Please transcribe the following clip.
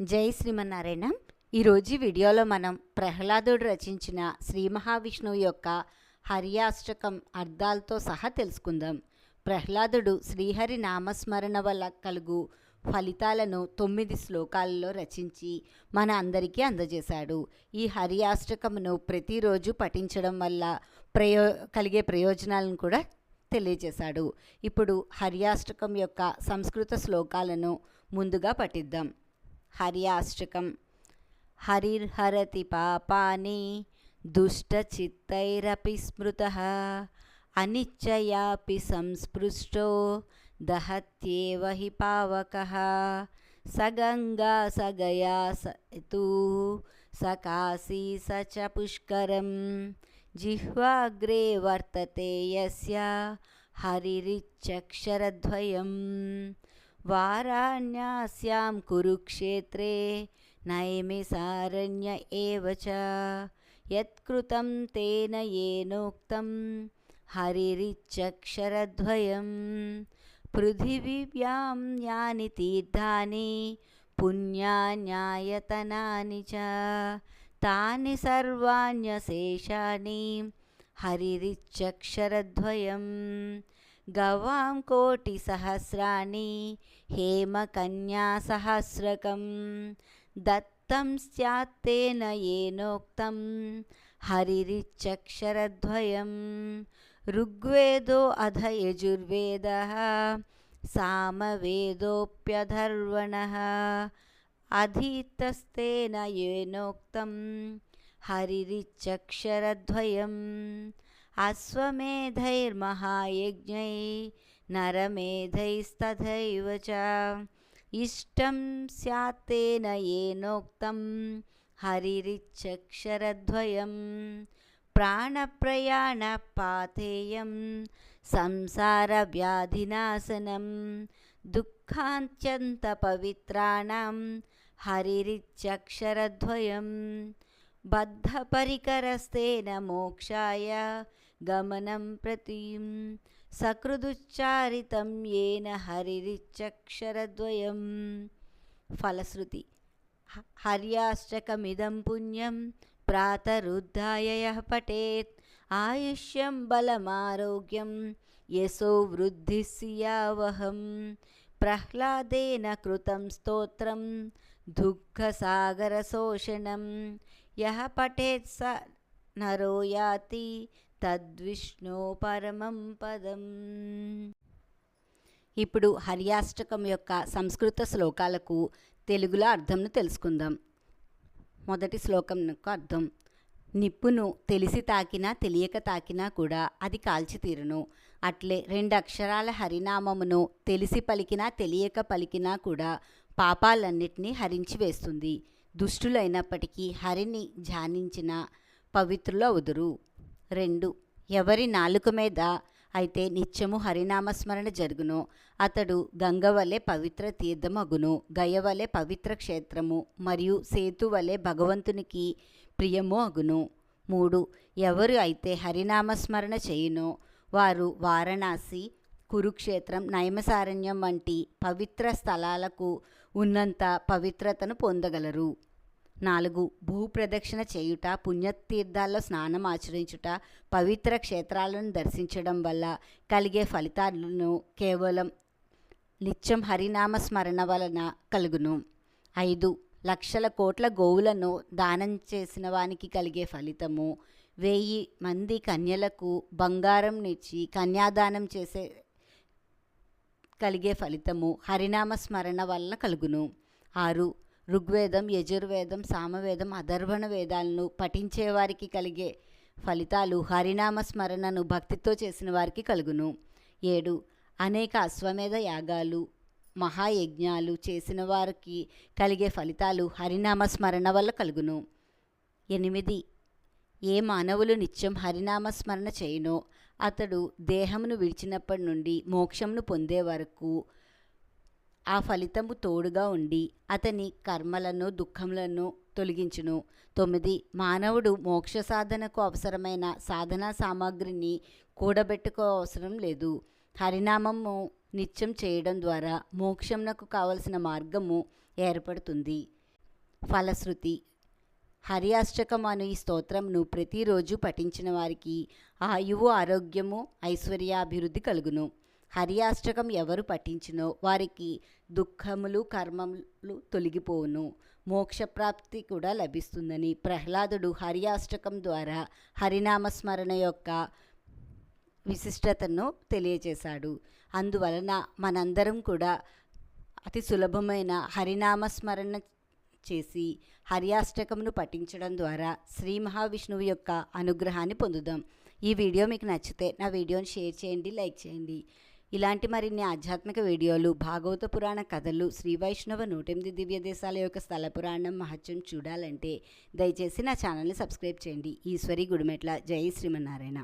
జై శ్రీమన్నారాయణ. ఈరోజు వీడియోలో మనం ప్రహ్లాదుడు రచించిన శ్రీ మహావిష్ణువు యొక్క హరియాష్టకం అర్థాలతో సహా తెలుసుకుందాం. ప్రహ్లాదుడు శ్రీహరి నామస్మరణ వల్ల కలుగు ఫలితాలను తొమ్మిది శ్లోకాలలో రచించి మన అందరికీ అందజేశాడు. ఈ హరియాష్టకమును ప్రతిరోజు పఠించడం వల్ల ప్రయో కలిగే ప్రయోజనాలను కూడా తెలియజేశాడు. ఇప్పుడు హరియాష్టకం యొక్క సంస్కృత శ్లోకాలను ముందుగా పఠిద్దాం. హరియాష్టకం హరిర్హరతి పాపాని దుష్టచిత్తైరపి స్మృత అనిచ్చయాపి సంస్పృష్టో దహత్యేవ హి పావక. సగంగా సగయా సతు సకాశీ స చ పుష్కరం. జిహ్వాగ్రే వర్తతే యస్య హరిరిచ్చక్షరద్వయం. वाराण्यास्यां कुरुक्षेत्रे नैमिसारण्य एव च। यत्कृतं तेन येनोक्तं हरिचक्षरद्वयं पृथिवीव्यां यानि तीर्थानि पुण्यान्यायतनानि च। तानि सर्वाण्यशेषाणि हरिरिच्चक्षरद्वयं गवां कोटिसहस्राणि हेमकन्यासहस्रकं। दत्तं स्यात्तेन येनोक्तं हरिरिचक्षरद्वयं ऋग्वेदो अध यजुर्वेदः सामवेदोऽप्यधर्वणः। अधीतस्तेन येनोक्तं हरिरिचक्षरद्वयम् अश्वमेधैर्महायज्ञै नरमेधैस्तथैव च। इष्टं स्यात्तेन येनोक्तं हरिरिच्छक्षरद्वयं प्राणप्रयाणपाथेयं संसारव्याधिनाशनं दुःखान्त्यन्तपवित्राणां हरिरिच्छक्षरद्वयं बद्धपरिकरस्तेन मोक्षाय గమనం ప్రతి సకృదుచ్చారితం ఏన హరిరిచ్చక్షరద్వయం ఫలశ్రుతి హర్యాష్టకమిదం పుణ్యం ప్రాతరుద్ధాయ యః పఠేత్ ఆయుష్యం బలమారోగ్యం యశో వృద్ధి సియావహం ప్రహ్లాదేన కృతం స్తోత్రం దుఃఖసాగరశోషణం యః పఠేత్ స నరో యాతి తద్విష్ణో పరమం పదం. ఇప్పుడు హర్యాష్టకం యొక్క సంస్కృత శ్లోకాలకు తెలుగులో అర్థంను తెలుసుకుందాం. మొదటి శ్లోకం యొక్క అర్థం. నిప్పును తెలిసి తాకినా తెలియక తాకినా కూడా అది కాల్చి తీరును. అట్లే రెండు అక్షరాల హరినామమును తెలిసి పలికినా తెలియక పలికినా కూడా పాపాలన్నిటినీ హరించి వేస్తుంది. దుష్టులైనప్పటికీ హరిని ధ్యానించిన పవిత్రులు అవుదురు. రెండు. ఎవరి నాలుక మీద అయితే నిత్యము హరినామస్మరణ జరుగును అతడు గంగవలె పవిత్ర తీర్థమగును గయవలె పవిత్ర క్షేత్రము మరియు సేతు వలె భగవంతునికి ప్రియము అగును. మూడు. ఎవరు అయితే హరినామస్మరణ చేయునో వారు వారణాసి కురుక్షేత్రం నైమసారణ్యం వంటి పవిత్ర స్థలాలకు ఉన్నంత పవిత్రతను పొందగలరు. నాలుగు భూప్రదక్షిణ చేయుట పుణ్యతీర్థాల్లో స్నానం ఆచరించుట పవిత్ర క్షేత్రాలను దర్శించడం వల్ల కలిగే ఫలితాలను కేవలం నిత్యం హరినామ స్మరణ వలన కలుగును. ఐదు లక్షల కోట్ల గోవులను దానం చేసిన వానికి కలిగే ఫలితము. వెయ్యి మంది కన్యలకు బంగారం నిచ్చి కన్యాదానం చేసే కలిగే ఫలితము హరినామ స్మరణ వలన కలుగును. ఆరు ఋగ్వేదం యజుర్వేదం సామవేదం అధర్వణ వేదాలను పఠించే వారికి కలిగే ఫలితాలు హరినామ స్మరణను భక్తితో చేసిన వారికి కలుగును. ఏడు. అనేక అశ్వమేధ యాగాలు మహాయజ్ఞాలు చేసిన వారికి కలిగే ఫలితాలు హరినామ స్మరణ వల్ల కలుగును. ఎనిమిది. ఏ మానవులు నిత్యం హరినామ స్మరణ చేయనో అతడు దేహమును విడిచినప్పటి నుండి మోక్షమును పొందే వరకు ఆ ఫలితము తోడుగా ఉండి అతని కర్మలను దుఃఖములను తొలగించును. తొమ్మిది మానవుడు మోక్ష సాధనకు అవసరమైన సాధనా సామాగ్రిని కూడబెట్టుకో అవసరం లేదు. హరినామము నిత్యం చేయడం ద్వారా మోక్షంనకు కావలసిన మార్గము ఏర్పడుతుంది. ఫలశ్రుతి హరియాష్టకం అను ఈ స్తోత్రంను ప్రతిరోజు పఠించిన వారికి ఆయువు ఆరోగ్యము ఐశ్వర్యాభివృద్ధి కలుగును. హరియాష్టకం ఎవరు పఠించినో వారికి దుఃఖములు కర్మములు తొలగిపోవును. మోక్షప్రాప్తి కూడా లభిస్తుందని ప్రహ్లాదుడు హరియాష్టకం ద్వారా హరినామస్మరణ యొక్క విశిష్టతను తెలియజేశాడు. అందువలన మనందరం కూడా అతి సులభమైన హరినామస్మరణ చేసి హరియాష్టకమును పఠించడం ద్వారా శ్రీ మహావిష్ణువు యొక్క అనుగ్రహాన్ని పొందుదాం. ఈ వీడియో మీకు నచ్చితే నా వీడియోని షేర్ చేయండి లైక్ చేయండి. ఇలాంటి మరిన్ని ఆధ్యాత్మిక వీడియోలు భాగవత పురాణ కథలు శ్రీ వైష్ణవ నూటెనిమిది దివ్య దేశాల యొక్క స్థల పురాణం మహత్యం చూడాలంటే దయచేసి నా ఛానల్ని సబ్స్క్రైబ్ చేయండి. ఈశ్వరి గుడిమెట్ల. జై శ్రీమన్నారాయణ.